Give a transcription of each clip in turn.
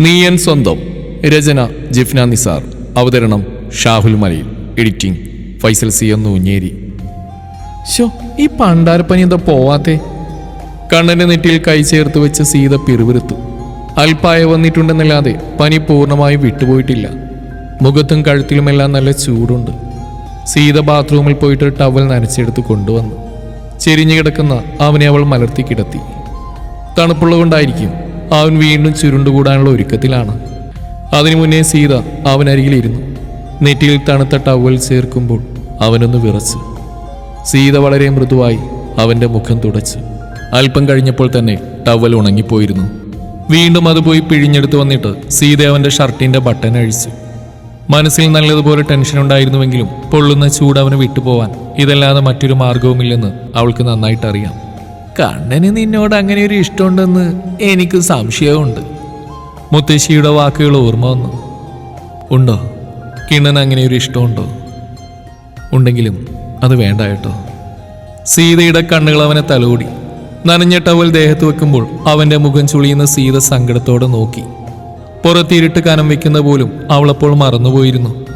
നീയൻ സ്വന്തം. രചന ജിഫ്ന നിസാർ. അവതരണം ഷാഹുൽ മലയിൽ. എഡിറ്റിംഗ് ഫൈസൽ സി ഒന്ന് ഉഞ്ഞേരി ഷോ ഈ പണ്ടാരപ്പനി എന്താ പോവാത്തെ? കണ്ണന്റെ നെറ്റിയിൽ കൈ ചേർത്ത് വെച്ച് സീത പിറുവിരുത്തു അൽപ്പായ വന്നിട്ടുണ്ടെന്നല്ലാതെ പനി പൂർണമായും വിട്ടുപോയിട്ടില്ല. മുഖത്തും കഴുത്തിലുമെല്ലാം നല്ല ചൂടുണ്ട്. സീത ബാത്റൂമിൽ പോയിട്ട് ടവൽ നനച്ചെടുത്ത് കൊണ്ടുവന്നു. ചെരിഞ്ഞു കിടക്കുന്ന അവനെ അവൾ മലർത്തി കിടത്തി. തണുപ്പുള്ളതുകൊണ്ടായിരിക്കും അവൻ വീണ്ടും ചുരുണ്ടുകൂടാനുള്ള ഒരുക്കത്തിലാണ്. അതിനു മുന്നേ സീത അവൻ അരികിലിരുന്നു നെറ്റിയിൽ തണുത്ത ടവൽ ചേർക്കുമ്പോൾ അവനൊന്ന് വിറച്ചു. സീത വളരെ മൃദുവായി അവന്റെ മുഖം തുടച്ചു. അല്പം കഴിഞ്ഞപ്പോൾ തന്നെ ടവൽ ഉണങ്ങിപ്പോയിരുന്നു. വീണ്ടും അത് പോയി പിഴിഞ്ഞെടുത്ത് വന്നിട്ട് സീത അവന്റെ ഷർട്ടിന്റെ ബട്ടൺ അഴിച്ചു. മനസ്സിൽ നല്ലതുപോലെ ടെൻഷൻ ഉണ്ടായിരുന്നുവെങ്കിലും പൊള്ളുന്ന ചൂട് വിട്ടുപോവാൻ ഇതല്ലാതെ മറ്റൊരു മാർഗവുമില്ലെന്ന് അവൾക്ക് നന്നായിട്ട് അറിയാം കണ്ണന് നിന്നോട് അങ്ങനെ ഒരു ഇഷ്ടമുണ്ടെന്ന് എനിക്ക് സംശയമുണ്ട്. മുത്തശ്ശിയുടെ വാക്കുകൾ ഓർമ്മ വന്നു. ഉണ്ടോ? കിണ്ണൻ അങ്ങനെ ഒരു ഇഷ്ടമുണ്ടോ? ഉണ്ടെങ്കിലും അത് വേണ്ട കേട്ടോ. സീതയുടെ കണ്ണുകൾ അവനെ തലോടി. നനഞ്ഞ ടവൽ ദേഹത്ത് വെക്കുമ്പോൾ അവന്റെ മുഖം ചുളിയുന്ന സീത സങ്കടത്തോടെ നോക്കി. പുറത്തിരുട്ട് കനം വെക്കുന്ന പോലും അവളപ്പോൾ മറന്നുപോയിരുന്നു.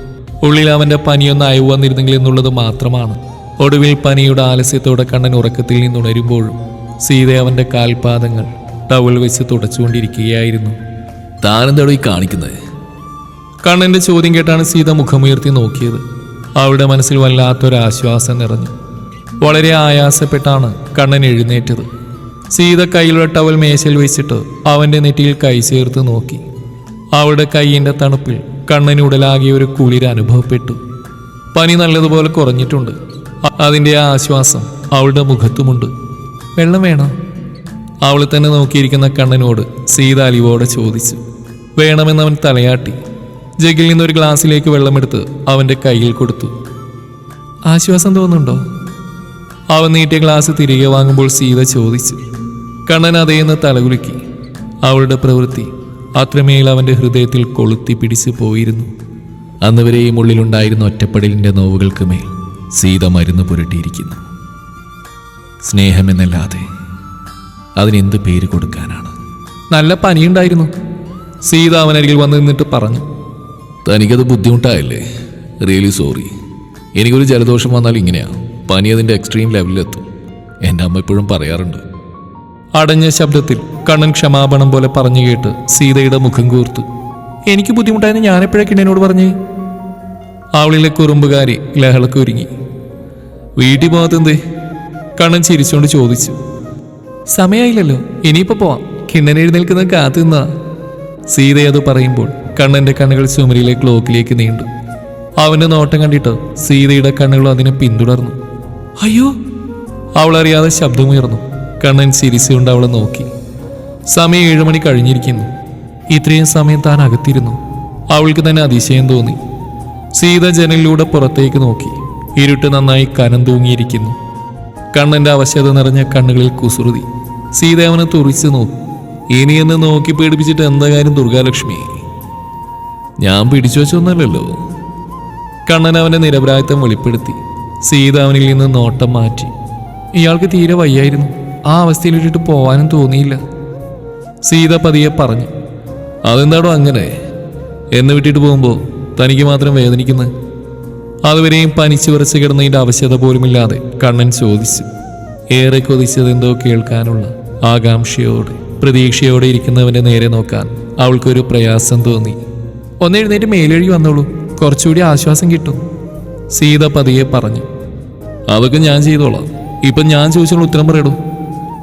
ഉള്ളിൽ അവന്റെ പനിയൊന്ന് അയവ് വന്നിരുന്നെങ്കിൽ എന്നുള്ളത് മാത്രമാണ്. ഒടുവിൽ പനിയുടെ ആലസ്യത്തോടെ കണ്ണൻ ഉറക്കത്തിൽ നിന്നുണരുമ്പോഴും സീത കാൽപാദങ്ങൾ ടവൽ വെച്ച് തുടച്ചുകൊണ്ടിരിക്കുകയായിരുന്നു. താനെന്താണോ ഈ കാണിക്കുന്നത് കണ്ണന്റെ ചോദ്യം കേട്ടാണ് സീത മുഖമുയർത്തി നോക്കിയത്. അവളുടെ മനസ്സിൽ വല്ലാത്തൊരാശ്വാസം നിറഞ്ഞു. വളരെ ആയാസപ്പെട്ടാണ് കണ്ണൻ എഴുന്നേറ്റത്. സീത കയ്യിലുള്ള ടവൽ മേശയിൽ വെച്ചിട്ട് അവന്റെ നെറ്റിയിൽ കൈ ചേർത്ത് നോക്കി. അവളുടെ കൈയിന്റെ തണുപ്പിൽ കണ്ണന് ഉടലാകിയ ഒരു കുളിര് അനുഭവപ്പെട്ടു. പനി നല്ലതുപോലെ കുറഞ്ഞിട്ടുണ്ട്. അതിന്റെ ആശ്വാസം അവളുടെ മുഖത്തുമുണ്ട്. വെള്ളം വേണോ? അവൾ തന്നെ നോക്കിയിരിക്കുന്ന കണ്ണനോട് സീത അലിവോടെ ചോദിച്ചു. വേണമെന്നവൻ തലയാട്ടി. ജഗിൽ നിന്നൊരു ഗ്ലാസ്സിലേക്ക് വെള്ളമെടുത്ത് അവന്റെ കയ്യിൽ കൊടുത്തു. ആശ്വാസം തോന്നുന്നുണ്ടോ? അവൻ നീട്ടിയ ഗ്ലാസ് തിരികെ വാങ്ങുമ്പോൾ സീത ചോദിച്ചു. കണ്ണൻ അതേന്ന് തലകുലുക്കി. അവളുടെ പ്രവൃത്തി അത്രമേൽ അവന്റെ ഹൃദയത്തിൽ കൊളുത്തി പിടിച്ചു പോയിരുന്നു. അന്നുവരെയും ഉള്ളിലുണ്ടായിരുന്ന ഒറ്റപ്പെടലിന്റെ നോവുകൾക്ക് മേൽ സീത മരുന്ന് പുരട്ടിയിരിക്കുന്നു. സ്നേഹമെന്നല്ലാതെ അതിനെന്ത് പേര് കൊടുക്കാനാണ്? നല്ല പനിയുണ്ടായിരുന്നു. സീത അവനരികിൽ വന്ന് നിന്നിട്ട് പറഞ്ഞു. തനിക്കത് ബുദ്ധിമുട്ടായല്ലേ? റിയലി സോറി എനിക്കൊരു ജലദോഷം വന്നാൽ ഇങ്ങനെയാ. പനി അതിന്റെ എക്സ്ട്രീം ലെവലിലെത്തും എന്റെ അമ്മ ഇപ്പോഴും പറയാറുണ്ട്. അടഞ്ഞ ശബ്ദത്തിൽ കണ്ണൻ ക്ഷമാപണം പോലെ പറഞ്ഞു കേട്ട് സീതയുടെ മുഖം കൂർത്തു. എനിക്ക് ബുദ്ധിമുട്ടായെന്ന് ഞാനെപ്പോഴൊക്കെ എന്നോട് പറഞ്ഞേ? അവളിലെ കുറുമ്പുകാരി ലഹളക്ക് ഒരുങ്ങി. വീട്ടിൽ പോകാത്തെന്തേ കണ്ണൻ ചിരിച്ചുകൊണ്ട് ചോദിച്ചു. സമയമായില്ലല്ലോ ഇനിയിപ്പോ പോവാം. കിണ്ണൻ എഴുന്നേൽക്കുന്നത് കാത്തു നിന്നാ. അത് പറയുമ്പോൾ കണ്ണന്റെ കണ്ണുകൾ ചുമരിലെ ക്ലോക്കിലേക്ക് നീണ്ടു. അവന്റെ നോട്ടം കണ്ടിട്ട് സീതയുടെ കണ്ണുകൾ അതിനെ പിന്തുടർന്നു. അയ്യോ! അവൾ അറിയാതെ ശബ്ദമുയർന്നു. കണ്ണൻ ചിരിച്ചുകൊണ്ട് അവളെ നോക്കി. സമയം ഏഴു മണി കഴിഞ്ഞിരിക്കുന്നു. ഇത്രയും സമയം താൻ അകത്തിരുന്നു. അവൾക്ക് തന്നെ അതിശയം തോന്നി. സീത ജനലിലൂടെ പുറത്തേക്ക് നോക്കി. ഇരുട്ട് നന്നായി കനം തൂങ്ങിയിരിക്കുന്നു. കണ്ണന്റെ അവശത നിറഞ്ഞ കണ്ണുകളിൽ കുസൃതി. സീത അവനെ തുറിച്ചു നോക്കി ഇനി എന്നെ നോക്കി പേടിപ്പിച്ചിട്ട് എന്താ കാര്യം ദുർഗാലക്ഷ്മി? ഞാൻ പിടിച്ചു വെച്ചൊന്നല്ലല്ലോ. കണ്ണൻ അവന്റെ നിരപരാധിത്വം വെളിപ്പെടുത്തി. സീതാവനിൽ നിന്ന് നോട്ടം മാറ്റി. ഇയാൾക്ക് തീരെ വയ്യായിരുന്നു. ആ അവസ്ഥയിലിട്ടിട്ട് പോവാനും തോന്നിയില്ല. സീത പതിയെ പറഞ്ഞു അതെന്താടോ അങ്ങനെ? എന്നെ വിട്ടിട്ട് പോകുമ്പോൾ തനിക്ക് മാത്രം വേദനിക്കുന്നത് അതുവരെയും പനിച്ചു വിറച്ച് കിടന്നതിന്റെ ആവശ്യത പോലുമില്ലാതെ കണ്ണൻ ചോദിച്ചു. ഏറെ കൊതിച്ചതെന്തോ കേൾക്കാനുള്ള ആകാംക്ഷയോടെ പ്രതീക്ഷയോടെ ഇരിക്കുന്നവന്റെ നേരെ നോക്കാൻ അവൾക്കൊരു പ്രയാസം തോന്നി. ഒന്ന് എഴുന്നേറ്റ് മേലെഴുകി വന്നോളൂ. കുറച്ചുകൂടി ആശ്വാസം കിട്ടും സീത പതിയെ പറഞ്ഞു. അതൊക്കെ ഞാൻ ചെയ്തോളാം. ഇപ്പൊ ഞാൻ ചോദിച്ചുള്ള ഉത്തരം പറയടൂ.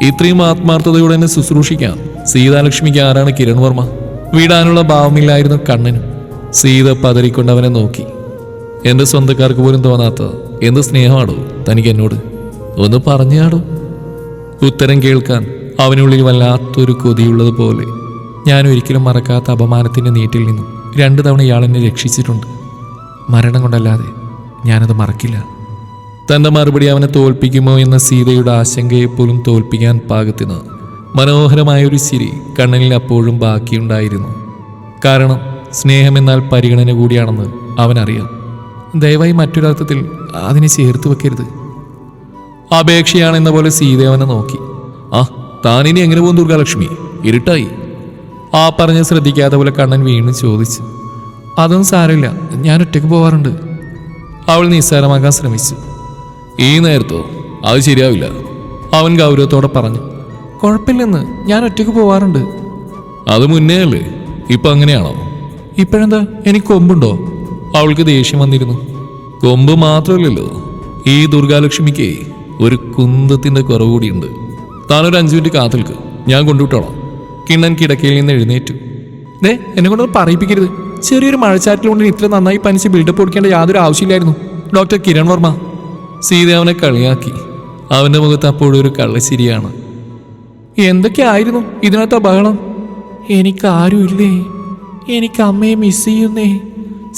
ഇത്രയും ആത്മാർത്ഥതയോടെ എന്നെ ശുശ്രൂഷിക്കാം സീതാലക്ഷ്മിക്ക് ആരാണ് കിരൺ വർമ്മ? വിടാനുള്ള ഭാവമില്ലായിരുന്നു കണ്ണനും. സീത പതറിക്കൊണ്ടവനെ നോക്കി. എന്റെ സ്വന്തക്കാർക്ക് പോലും തോന്നാത്ത എന്ത് സ്നേഹമാണോ തനിക്ക് എന്നോട്? ഒന്ന് പറഞ്ഞാടോ? ഉത്തരം കേൾക്കാൻ അവനുള്ളിൽ വല്ലാത്തൊരു കൊതിയുള്ളത് പോലെ ഞാൻ ഒരിക്കലും മറക്കാത്ത അപമാനത്തിന്റെ നീറ്റിൽ നിന്നും രണ്ടു തവണ ഇയാൾ എന്നെ രക്ഷിച്ചിട്ടുണ്ട്. മരണം കൊണ്ടല്ലാതെ ഞാനത് മറക്കില്ല. തന്റെ മറുപടി അവനെ തോൽപ്പിക്കുമോ എന്ന സീതയുടെ ആശങ്കയെപ്പോലും തോൽപ്പിക്കാൻ പാകത്തിന് മനോഹരമായ ഒരു ചിരി കണ്ണനിൽ അപ്പോഴും ബാക്കിയുണ്ടായിരുന്നു. കാരണം സ്നേഹമെന്നാൽ പരിഗണന കൂടിയാണെന്ന് അവനറിയാം. ദയവായി മറ്റൊരർത്ഥത്തിൽ അതിനെ ചേർത്ത് വെക്കരുത്. അപേക്ഷയാണെന്ന പോലെ സീതേവനെ നോക്കി. ആ താനിനി എങ്ങനെ പോകും ദുർഗാലക്ഷ്മി? ഇരുട്ടായി. ആ പറഞ്ഞ് ശ്രദ്ധിക്കാത്ത പോലെ കണ്ണൻ വീണ്ടും ചോദിച്ചു. അതൊന്നും സാരമില്ല ഞാൻ ഒറ്റയ്ക്ക് പോവാറുണ്ട്. അവൾ നിസ്സാരമാക്കാൻ ശ്രമിച്ചു. ഈ നേരത്തോ? അത് ശരിയാവില്ല. അവൻ ഗൗരവത്തോടെ പറഞ്ഞു. കുഴപ്പമില്ലെന്ന് ഞാൻ ഒറ്റയ്ക്ക് പോവാറുണ്ട്. അത് മുന്നേ അല്ലേ? ഇപ്പൊ അങ്ങനെയാണോ? ഇപ്പോഴെന്താ? എനിക്ക് കൊമ്പുണ്ടോ? അവൾക്ക് ദേഷ്യം വന്നിരുന്നു. കൊമ്പ് മാത്രമല്ലല്ലോ ഈ ദുർഗാലക്ഷ്മിക്ക് ഒരു കുന്തത്തിന്റെ കുറവ് കൂടിയുണ്ട്. താനൊരു അഞ്ചു മിനിറ്റ് കാത്തിൽക്ക് ഞാൻ കൊണ്ടുവിട്ടോളാം. കിണ്ണൻ കിടക്കയിൽ നിന്ന് എഴുന്നേറ്റു. ദേ എന്നെ കൊണ്ടൊന്നും പറയിപ്പിക്കരുത്. ചെറിയൊരു മഴച്ചാറ്റിലുകൊണ്ട് ഇത്ര നന്നായി പനിച്ച് ബിൽഡപ്പ് കൊടുക്കേണ്ട യാതൊരു ആവശ്യമില്ലായിരുന്നു. ഡോക്ടർ കിരൺ വർമ്മ. സീത അവനെ കളിയാക്കി. അവന്റെ മുഖത്ത് അപ്പോഴും ഒരു കള്ളച്ചിരിയാണ്. എന്തൊക്കെയായിരുന്നു ഇതിനകത്ത് ബഹളം എനിക്കാരുമില്ലേ? എനിക്ക് അമ്മയെ മിസ് ചെയ്യുന്നേ?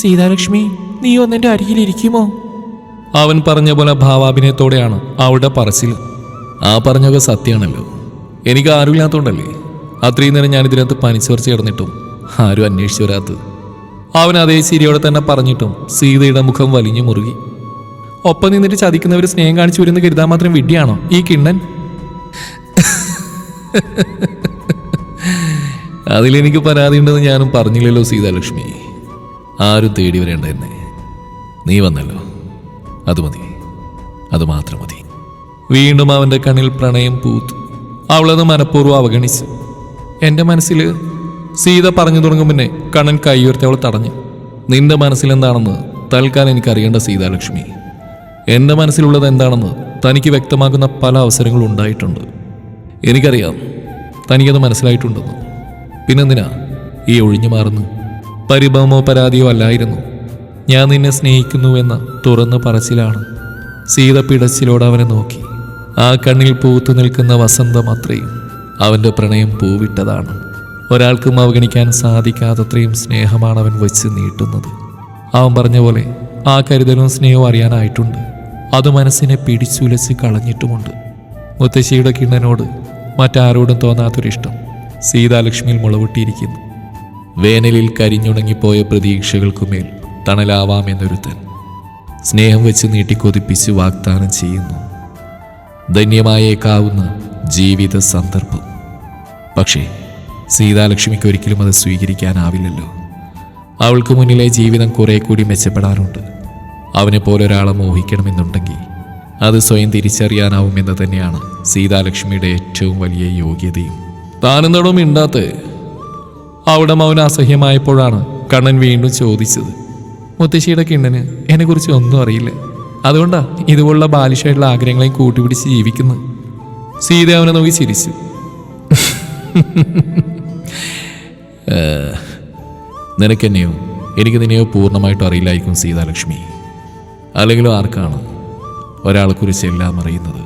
സീതാലക്ഷ്മി നീ ഒന്നെന്റെ അരികിലിരിക്കുമോ? അവൻ പറഞ്ഞ പോലെ ഭാവാഭിനയത്തോടെയാണ് അവളുടെ പറച്ചിൽ. ആ പറഞ്ഞൊക്കെ സത്യമാണല്ലോ എനിക്ക് ആരുമില്ലാത്തതുകൊണ്ടല്ലേ അത്രയും നേരം ഞാൻ ഇതിനകത്ത് പനിച്ചുവർച്ച കിടന്നിട്ടും ആരും അന്വേഷിച്ചു വരാത്തത്. അവൻ അതേ ശരിയോടെ തന്നെ പറഞ്ഞിട്ടും സീതയുടെ മുഖം വലിഞ്ഞു മുറുകി. ഒപ്പം നിന്നിട്ട് ചതിക്കുന്നവർ സ്നേഹം കാണിച്ചു വരുന്ന കരുതാൻ മാത്രം വിഡ്ഢിയാണോ ഈ കിണ്ണൻ? അതിലെനിക്ക് പരാതിയുണ്ടെന്ന് ഞാനും പറഞ്ഞില്ലല്ലോ സീതാലക്ഷ്മി. ആരും തേടി വരേണ്ട എന്നെ. നീ വന്നല്ലോ. അത് മതി. അത് മാത്രം മതി. വീണ്ടും അവന്റെ കണ്ണിൽ പ്രണയം പൂത്തു. അവളത് മനഃപൂർവം അവഗണിച്ച്. എന്റെ മനസ്സിൽ സീത പറഞ്ഞു തുടങ്ങും പിന്നെ കണ്ണൻ കൈയുയർത്തി അവൾ തടഞ്ഞു. നിന്റെ മനസ്സിലെന്താണെന്ന് തൽക്കാലം എനിക്കറിയേണ്ട സീതാലക്ഷ്മി. എന്റെ മനസ്സിലുള്ളത് എന്താണെന്ന് തനിക്ക് വ്യക്തമാക്കുന്ന പല അവസരങ്ങളും ഉണ്ടായിട്ടുണ്ട്. എനിക്കറിയാം തനിക്കത് മനസ്സിലായിട്ടുണ്ടെന്ന്. പിന്നെന്തിനാ ഈ ഒഴിഞ്ഞു മാറുന്നു പരിഭവമോ പരാതിയോ അല്ലായിരുന്നു. ഞാൻ നിന്നെ സ്നേഹിക്കുന്നുവെന്ന തുറന്ന് പറച്ചിലാണ്. സീത പിടച്ചിലോട് അവനെ നോക്കി. ആ കണ്ണിൽ പൂത്തു നിൽക്കുന്ന വസന്തം അത്രയും അവന്റെ പ്രണയം പൂവിട്ടതാണ്. ഒരാൾക്കും അവഗണിക്കാൻ സാധിക്കാത്തത്രയും സ്നേഹമാണ് അവൻ വെച്ച് നീട്ടുന്നത്. അവൻ പറഞ്ഞ പോലെ ആ കരുതലും സ്നേഹവും അറിയാനായിട്ടുണ്ട്. അത് മനസ്സിനെ പിടിച്ചുലച്ച് കളഞ്ഞിട്ടുമുണ്ട്. മുത്തശ്ശിയുടെ കിണ്ണനോട് മറ്റാരോടും തോന്നാത്തൊരിഷ്ടം സീതാലക്ഷ്മിയിൽ മുളവിട്ടിരിക്കുന്നു. വേനലിൽ കരിഞ്ഞുണങ്ങിപ്പോയ പ്രതീക്ഷകൾക്കുമേൽ തണലാവാമെന്നൊരുത്തൻ സ്നേഹം വെച്ച് നീട്ടിക്കൊതിപ്പിച്ച് വാഗ്ദാനം ചെയ്യുന്നു. ധന്യമായേക്കാവുന്ന ജീവിത സന്ദർഭം. പക്ഷേ സീതാലക്ഷ്മിക്ക് ഒരിക്കലും അത് സ്വീകരിക്കാനാവില്ലല്ലോ. അവൾക്ക് മുന്നിലെ ജീവിതം കുറെ കൂടി മെച്ചപ്പെടാറുണ്ട് അവനെ പോലെ ഒരാളെ മോഹിക്കണമെന്നുണ്ടെങ്കിൽ അത് സ്വയം തിരിച്ചറിയാനാവുമെന്ന് തന്നെയാണ് സീതാലക്ഷ്മിയുടെ ഏറ്റവും വലിയ യോഗ്യതയും. താനെന്തോടും മിണ്ടാത്തേ? അവിടെ മൗന അസഹ്യമായപ്പോഴാണ് കണ്ണൻ വീണ്ടും ചോദിച്ചത് മുത്തശ്ശിയുടെ കിണ്ണന് എന്നെക്കുറിച്ച് ഒന്നും അറിയില്ല. അതുകൊണ്ടാ ഇതുപോലുള്ള ബാലിഷായിട്ടുള്ള ആഗ്രഹങ്ങളെയും കൂട്ടിപിടിച്ച് ജീവിക്കുന്നു. സീത അവനെ നോക്കി ചിരിച്ചു. നിനക്കെന്നെയോ? എനിക്ക് നിന്നെയോ പൂർണമായിട്ടും അറിയില്ലായിരിക്കും സീതാലക്ഷ്മി. അല്ലെങ്കിലും ആർക്കാണ് ഒരാളെക്കുറിച്ച് എല്ലാം അറിയുന്നത്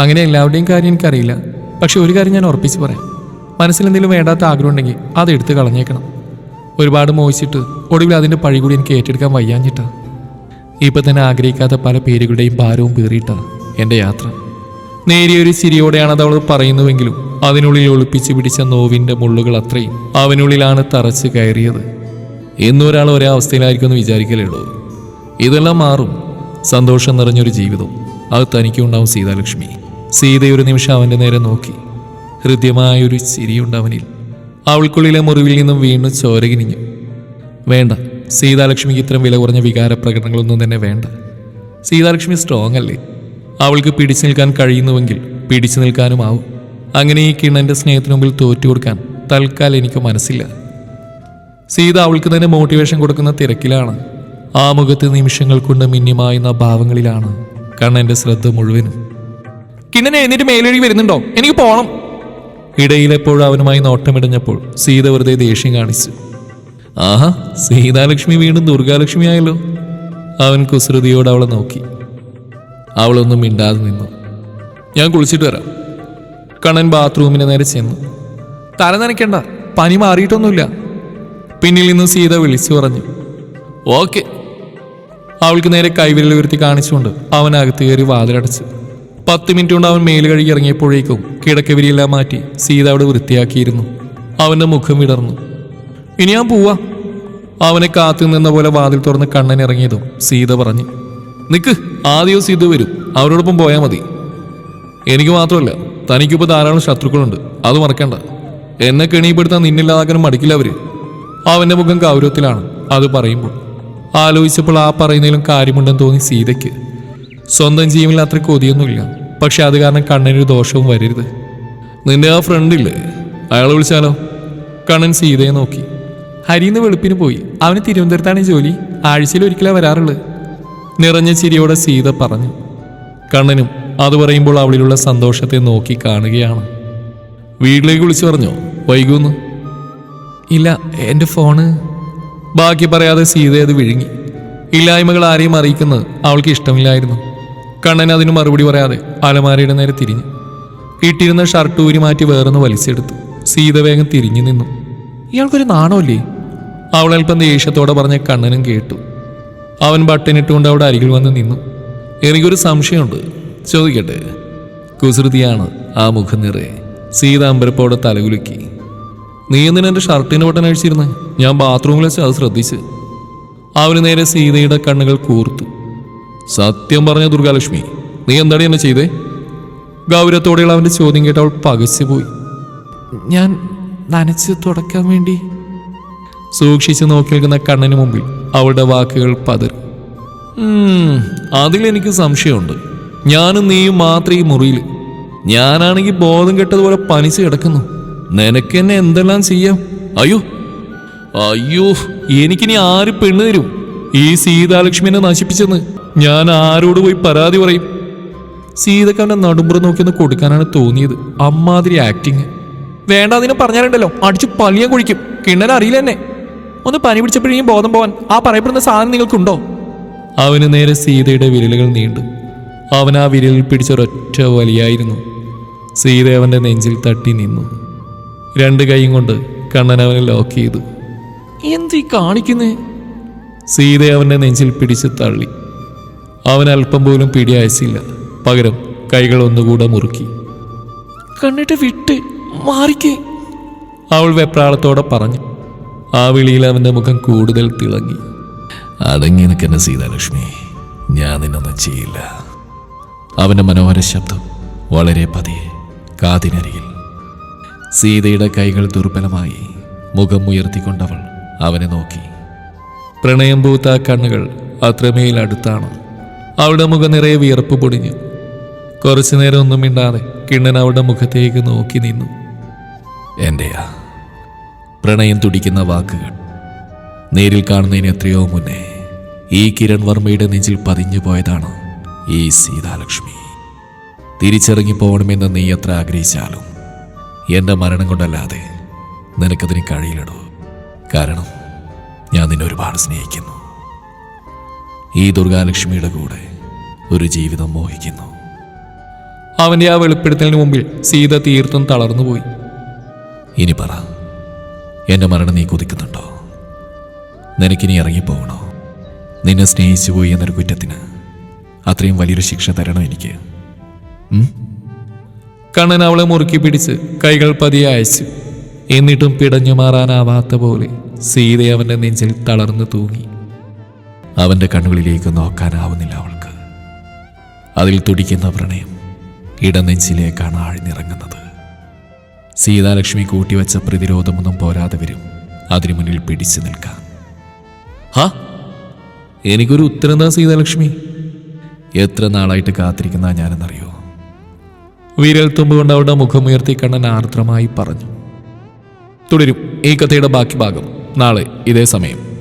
അങ്ങനെ എല്ലാവരുടെയും കാര്യം എനിക്കറിയില്ല. പക്ഷെ ഒരു കാര്യം ഞാൻ ഉറപ്പിച്ച് പറയാം. മനസ്സിൽ എന്തെങ്കിലും വേണ്ടാത്ത ആഗ്രഹം ഉണ്ടെങ്കിൽ അത് എടുത്ത് കളഞ്ഞേക്കണം. ഒരുപാട് മോഹിച്ചിട്ട് ഒടുവിൽ അതിന്റെ പഴി കൂടി എനിക്ക് ഏറ്റെടുക്കാൻ വയ്യാഞ്ഞിട്ടാ. ഇപ്പം തന്നെ ആഗ്രഹിക്കാത്ത പല പേരുകളുടെയും ഭാരവും പേറിയിട്ടാണ് എന്റെ യാത്ര. നേരിയൊരു ചിരിയോടെയാണ് അത് അവൾ പറയുന്നുവെങ്കിലും അതിനുള്ളിൽ ഒളിപ്പിച്ച് പിടിച്ച നോവിന്റെ മുള്ളുകൾ അത്രയും അവനുള്ളിലാണ് തറച്ച് കയറിയത്. എന്നും ഒരാൾ ഒരേ അവസ്ഥയിലായിരിക്കുമെന്ന് ഉള്ളൂ. ഇതെല്ലാം മാറും. സന്തോഷം നിറഞ്ഞൊരു ജീവിതം. അത് തനിക്കുണ്ടാവും സീതാലക്ഷ്മി. സീതയൊരു നിമിഷം അവന്റെ നേരെ നോക്കി. ഹൃദ്യമായൊരു ചിരിയുണ്ടവനിൽ അവൾക്കുള്ളിലെ മുറിവിൽ നിന്നും വീണ്ടും ചോരകിനിഞ്ഞു വേണ്ട സീതാലക്ഷ്മിക്ക് ഇത്തരം വില കുറഞ്ഞ വികാര പ്രകടനങ്ങളൊന്നും തന്നെ വേണ്ട. സീതാലക്ഷ്മി സ്ട്രോങ് അല്ലേ? അവൾക്ക് പിടിച്ചു നിൽക്കാൻ കഴിയുന്നുവെങ്കിൽ പിടിച്ചു നിൽക്കാനും ആവും അങ്ങനെ ഈ കിണ്ണന്റെ സ്നേഹത്തിന് മുമ്പിൽ തോറ്റു കൊടുക്കാൻ തൽക്കാലം എനിക്ക് മനസ്സില്ല. സീത അവൾക്ക് തന്നെ മോട്ടിവേഷൻ കൊടുക്കുന്ന തിരക്കിലാണ്. ആ മുഖത്ത് നിമിഷങ്ങൾ കൊണ്ട് മിന്നിമായുന്ന ഭാവങ്ങളിലാണ് കണ്ണന്റെ ശ്രദ്ധ മുഴുവനും. കിണ്ണനെ എന്നിട്ട് മേലൊഴി വരുന്നുണ്ടോ? എനിക്ക് പോണം. ഇടയിലെപ്പോഴും അവനുമായി നോട്ടമിടഞ്ഞപ്പോൾ സീത വെറുതെ ദേഷ്യം കാണിച്ചു. ആഹാ സീതാലക്ഷ്മി വീണ്ടും ദുർഗാലക്ഷ്മി ആയല്ലോ. അവൻ കുസൃതിയോട് അവളെ നോക്കി. അവളൊന്നും മിണ്ടാതെ നിന്നു. ഞാൻ കുളിച്ചിട്ട് വരാം. കണ്ണൻ ബാത്റൂമിന് നേരെ ചെന്നു. തല നനയ്ക്കണ്ട പനി മാറിയിട്ടൊന്നുമില്ല. പിന്നിൽ നിന്ന് സീത വിളിച്ചു പറഞ്ഞു. ഓക്കെ. അവൾക്ക് നേരെ കൈവിരൽ ഉയർത്തി കാണിച്ചുകൊണ്ട് അവൻ അകത്ത് കയറി വാതിലടച്ചു. പത്ത് മിനിറ്റ് കൊണ്ട് അവൻ മേൽ കഴുകി ഇറങ്ങിയപ്പോഴേക്കും കിടക്കവിരിയെല്ലാം മാറ്റി സീത അവിടെ വൃത്തിയാക്കിയിരുന്നു. അവന്റെ മുഖം വിടർന്നു. ഇനി ഞാൻ പോവാ. അവനെ കാത്തു നിന്ന പോലെ വാതിൽ തുറന്ന് കണ്ണൻ ഇറങ്ങിയതും സീത പറഞ്ഞു. നിക്ക് ആദ്യവും സീത വരും. അവരോടൊപ്പം പോയാൽ മതി. എനിക്ക് മാത്രമല്ല തനിക്കിപ്പോൾ ധാരാളം ശത്രുക്കളുണ്ട്. അത് മറക്കണ്ട. എന്നെ കെണിപ്പെടുത്താൻ നിന്നില്ലാതാക്കാനും മടിക്കില്ല അവർ. അവന്റെ മുഖം ഗൗരവത്തിലാണ് അത് പറയുമ്പോൾ. ആലോചിച്ചപ്പോൾ ആ പറയുന്നതിലും കാര്യമുണ്ടെന്ന് തോന്നി സീതയ്ക്ക്. സ്വന്തം ജീവനിൽ അത്ര കൊതിയൊന്നുമില്ല. പക്ഷെ അത് കാരണം കണ്ണനൊരു ദോഷവും വരരുത്. നിന്റെ ആ ഫ്രണ്ടില്ലേ അയാളെ വിളിച്ചാലോ? കണ്ണൻ സീതയെ നോക്കി. ഹരിന്ന് വെളുപ്പിന് പോയി. അവന് തിരുവനന്തപുരത്താണ് ജോലി. ആഴ്ചയിൽ ഒരിക്കലാണ് വരാറുള്ളത്. നിറഞ്ഞ ചിരിയോടെ സീത പറഞ്ഞു. കണ്ണനും അത് പറയുമ്പോൾ അവളിലുള്ള സന്തോഷത്തെ നോക്കി കാണുകയാണ്. വീട്ടിലേക്ക് വിളിച്ചു പറഞ്ഞോ? വൈകുന്നു ഇല്ല എന്റെ ഫോണ്. ബാക്കി പറയാതെ സീത അത് വിഴുങ്ങി. ഇല്ലായ്മകൾ ആരെയും അറിയിക്കുന്നത് അവൾക്ക് ഇഷ്ടമില്ലായിരുന്നു. കണ്ണൻ അതിന് മറുപടി പറയാതെ അലമാരയുടെ നേരെ തിരിഞ്ഞു. ഇട്ടിരുന്ന ഷർട്ട് ഊരി മാറ്റി വേറൊന്ന് വലിച്ചെടുത്തു. സീത വേഗം തിരിഞ്ഞു നിന്നു. ഇയാൾക്കൊരു നാണമല്ലേ? അവൾ അല്പം ദേഷ്യത്തോടെ പറഞ്ഞ കണ്ണനും കേട്ടു. അവൻ ബട്ടനിട്ടുകൊണ്ട് അവിടെ അരികിൽ വന്ന് നിന്നു. എനിക്കൊരു സംശയമുണ്ട്. ചോദിക്കട്ടെ? കുസൃതിയാണ് ആ മുഖം നിറയെ. സീത അമ്പരപ്പോടെ തലകുലുക്കി. നീ എന്തിനാ എന്റെ ഷർട്ടിന് ബട്ടൺ അഴിച്ചിരുന്നേ? ഞാൻ ബാത്റൂമിൽ വെച്ച് അത് ശ്രദ്ധിച്ച്. അവന് നേരെ സീതയുടെ കണ്ണുകൾ കൂർത്തു. സത്യം പറഞ്ഞ ദുർഗാലക്ഷ്മി നീ എന്താണ് എന്നെ ചെയ്തേ? ഗൗരവത്തോടെയുള്ള അവന്റെ ചോദ്യം കേട്ട് അവൾ പകച്ചുപോയി. ഞാൻ നനച്ച് തുടക്കാൻ വേണ്ടി. സൂക്ഷിച്ചു നോക്കി നിൽക്കുന്ന കണ്ണിന് മുമ്പിൽ അവളുടെ വാക്കുകൾ പതറി. അതിലെനിക്ക് സംശയമുണ്ട്. ഞാനും നീയും മാത്രം ഈ മുറിയിൽ. ഞാനാണെങ്കിൽ ബോധം കെട്ടതുപോലെ പനിച്ച് കിടക്കുന്നു. നിനക്ക് എന്നെ എന്തെല്ലാം ചെയ്യാം? അയ്യോ അയ്യോ എനിക്കിനി ആര് പെണ്ണ് തരും? ഈ സീതാലക്ഷ്മിനെ നശിപ്പിച്ചെന്ന് ഞാൻ ആരോട് പോയി പരാതി പറയും? സീതക്ക് അവന്റെ നടുമ്പുറം നോക്കിയൊന്ന് കൊടുക്കാനാണ് തോന്നിയത്. അമ്മാതിരി ആക്ടിങ് വേണ്ട അതിനെ പറഞ്ഞാലുണ്ടല്ലോ. അടിച്ചു പള്ളിയാൻ കുഴിക്കും. കിണ്ണൻ അറിയില്ല എന്നെ. ഒന്ന് പനി പിടിച്ചപ്പോഴേക്കും ബോധം പോവാൻ. ആ പറയപ്പെടുന്ന സാധനം നിങ്ങൾക്കുണ്ടോ? അവന് നേരെ സീതയുടെ വിരലുകൾ നീണ്ടു. അവൻ ആ വിരലിൽ പിടിച്ചൊരൊറ്റ വലിയായിരുന്നു. സീത അവന്റെ നെഞ്ചിൽ തട്ടി നിന്നു. രണ്ട് കൈയും കൊണ്ട് കണ്ണൻ അവനെ ലോക്ക് ചെയ്തു. എന്തീ കാണിക്കുന്നേ? സീത അവന്റെ നെഞ്ചിൽ പിടിച്ച് തള്ളി. അവൻ അല്പം പോലും പിടി അയച്ചില്ല പകരം കൈകൾ ഒന്നുകൂടെ മുറുക്കി. കണ്ണിട്ട് വിട്ട് മാറിക്കേ. അവൾ വെപ്രാളത്തോടെ പറഞ്ഞു. ആ വിളിയിൽ അവന്റെ മുഖം കൂടുതൽ തിളങ്ങി. അടങ്ങി നിൽക്കുന്ന സീതാലക്ഷ്മി ഞാൻ നിന്നൊന്നും ചെയ്യില്ല. അവന്റെ മനോഹര ശബ്ദം വളരെ പതിയെ കാതിനരികിൽ. സീതയുടെ കൈകൾ ദുർബലമായി മുഖം ഉയർത്തിക്കൊണ്ടവൾ അവനെ നോക്കി. പ്രണയം പൂത്ത കണ്ണുകൾ അത്രമേൽ അടുത്താണ്. അവളുടെ മുഖം നിറയെ വിയർപ്പ് പൊടിഞ്ഞു. കുറച്ചു നേരം ഒന്നും മിണ്ടാതെ കിണ്ണൻ അവളുടെ മുഖത്തേക്ക് നോക്കി നിന്നു. എന്റെയാ? പ്രണയം തുടിക്കുന്ന വാക്കുകൾ. നേരിൽ കാണുന്നതിന് എത്രയോ മുന്നേ ഈ കിരൺ വർമ്മയുടെ നെഞ്ചിൽ പതിഞ്ഞു പോയതാണ് ഈ സീതാലക്ഷ്മി. തിരിച്ചിറങ്ങി പോകണമെന്ന് നീ എത്ര ആഗ്രഹിച്ചാലും എന്റെ മരണം കൊണ്ടല്ലാതെ നിനക്കതിന് കഴിയില്ലടോ. കാരണം ഞാൻ നിന്നെ ഒരുപാട് സ്നേഹിക്കുന്നു. ഈ ദുർഗാലക്ഷ്മിയുടെ കൂടെ ഒരു ജീവിതം മോഹിക്കുന്നു. അവന്റെ ആ വെളിപ്പെടുത്തലിന് മുമ്പിൽ സീത തീർത്തും തളർന്നുപോയി. ഇനി പറ എന്റെ മരണം നീ കൊതിക്കുന്നുണ്ടോ? നിനക്കിനി ഇറങ്ങിപ്പോകണോ? നിന്നെ സ്നേഹിച്ചു പോയി എന്നൊരു കുറ്റത്തിന് അത്രയും വലിയൊരു ശിക്ഷ തരണം എനിക്ക്? കണ്ണൻ അവളെ മുറുക്കി പിടിച്ച് കൈകൾ പതിയെ അയച്ചു. എന്നിട്ടും പിടഞ്ഞു മാറാനാവാത്ത പോലെ സീത അവന്റെ നെഞ്ചിൽ തളർന്നു തൂങ്ങി. അവന്റെ കണ്ണുകളിലേക്ക് നോക്കാനാവുന്നില്ല അവൾക്ക്. അതിൽ തുടിക്കുന്ന പ്രണയം ഇടനെഞ്ചിലേക്കാണ് ആഴ്ന്നിറങ്ങുന്നത്. സീതാലക്ഷ്മി കൂട്ടിവെച്ച പ്രതിരോധമൊന്നും പോരാതെ വരും. അതിനു മുന്നിൽ പിടിച്ചു നിൽക്കാം. ഹാ എനിക്കൊരു ഉത്തരം താ സീതാലക്ഷ്മി. എത്ര നാളായിട്ട് കാത്തിരിക്കുന്ന ഞാനെന്നറിയോ? വിരൽ തുമ്പുകൊണ്ട് അവളുടെ മുഖമുയർത്തി കണ്ണൻ ആർദ്രമായി പറഞ്ഞു. തുടരും ഈ കഥയുടെ ബാക്കി ഭാഗം. നാളെ ഇതേ സമയം.